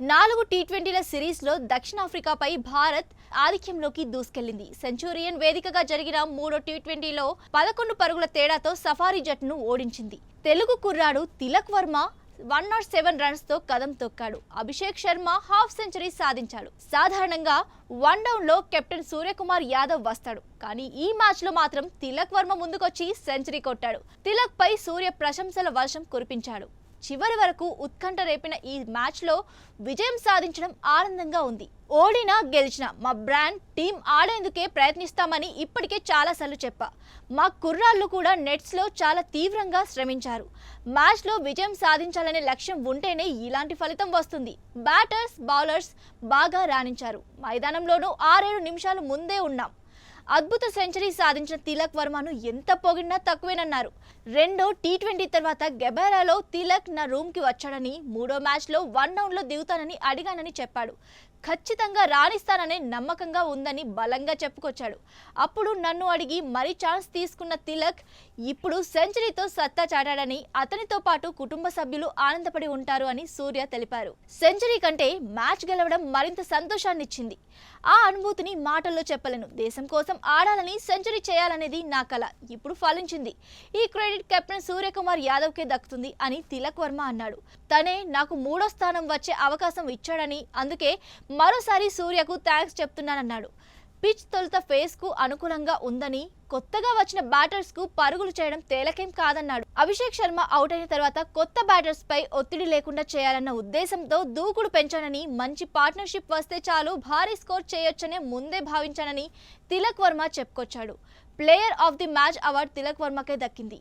నాలుగు టీ ట్వంటీల సిరీస్లో దక్షిణాఫ్రికాపై భారత్ ఆధిక్యంలోకి దూసుకెళ్ళింది సెంచూరియన్ వేదికగా జరిగిన మూడో టీ ట్వంటీలో పదకొండు పరుగుల తేడాతో సఫారీ జట్టును ఓడించింది. తెలుగు కుర్రాడు Tilak Varma one not seven రన్స్తో కదం తొక్కాడు. అభిషేక్ శర్మ హాఫ్ సెంచరీ సాధించాడు. సాధారణంగా వన్ డౌన్లో కెప్టెన్ సూర్యకుమార్ యాదవ్ వస్తాడు. కానీ ఈ మ్యాచ్లో మాత్రం తిలక్ వర్మ ముందుకొచ్చి సెంచరీ కొట్టాడు. తిలక్ పై సూర్య ప్రశంసల వర్షం కురిపించాడు. చివరి వరకు ఉత్కంఠ రేపిన ఈ మ్యాచ్లో విజయం సాధించడం ఆనందంగా ఉంది. ఓడినా గెలిచినా మా బ్రాండ్ టీం ఆడేందుకే ప్రయత్నిస్తామని ఇప్పటికే చాలాసార్లు చెప్పా. మా కుర్రాళ్ళు కూడా నెట్స్లో చాలా తీవ్రంగా శ్రమించారు. మ్యాచ్లో విజయం సాధించాలనే లక్ష్యం ఉంటేనే ఇలాంటి ఫలితం వస్తుంది. బ్యాటర్స్ బౌలర్స్ బాగా రాణించారు. మైదానంలోనూ ఆరేడు నిమిషాలు ముందే ఉన్నాం. అద్భుత సెంచరీ సాధించిన తిలక్ వర్మను ఎంత పొగిడినా తక్కువేనన్నారు. రెండో టీ ట్వంటీ తర్వాత గెబారాలో తిలక్ నా రూమ్కి వచ్చాడని మూడో మ్యాచ్లో వన్ డౌన్లో దిగుతానని అడిగానని చెప్పాడు. ఖచ్చితంగా రాణిస్తాననే నమ్మకంగా ఉందని బలంగా చెప్పుకొచ్చాడు. అప్పుడు నన్ను అడిగి మరీ ఛాన్స్ తీసుకున్న తిలక్ ఇప్పుడు సెంచరీతో సత్తా చాటాడని అతనితో పాటు కుటుంబ సభ్యులు ఆనందపడి ఉంటారు అని సూర్య తెలిపారు. సెంచరీ కంటే మ్యాచ్ గెలవడం మరింత సంతోషాన్నిచ్చింది. ఆ అనుభూతిని మాటల్లో చెప్పలేను. దేశం కోసం ఆడాలని సెంచరీ చేయాలనేది నా కల. ఇప్పుడు ఫలించింది. ఈ క్రెడిట్ కెప్టెన్ సూర్యకుమార్ యాదవ్కే దక్కుతుంది అని తిలక్ వర్మ అన్నాడు. తనే నాకు మూడో స్థానం వచ్చే అవకాశం ఇచ్చాడని అందుకే మరోసారి సూర్యకు థ్యాంక్స్ చెప్తున్నానన్నాడు. పిచ్ తొలుత ఫేస్కు అనుకూలంగా ఉందని కొత్తగా వచ్చిన బ్యాటర్స్కు పరుగులు చేయడం తేలకేం కాదన్నాడు. అభిషేక్ శర్మ అవుట్ అయిన తర్వాత కొత్త బ్యాటర్స్ పై ఒత్తిడి లేకుండా చేయాలన్న ఉద్దేశంతో దూకుడు పెంచానని మంచి పార్ట్నర్షిప్ వస్తే చాలు భారీ స్కోర్ చేయొచ్చనే ముందే భావించానని తిలక్ వర్మ చెప్పుకొచ్చాడు. Player of the match award Tilak వర్మకే దక్కింది.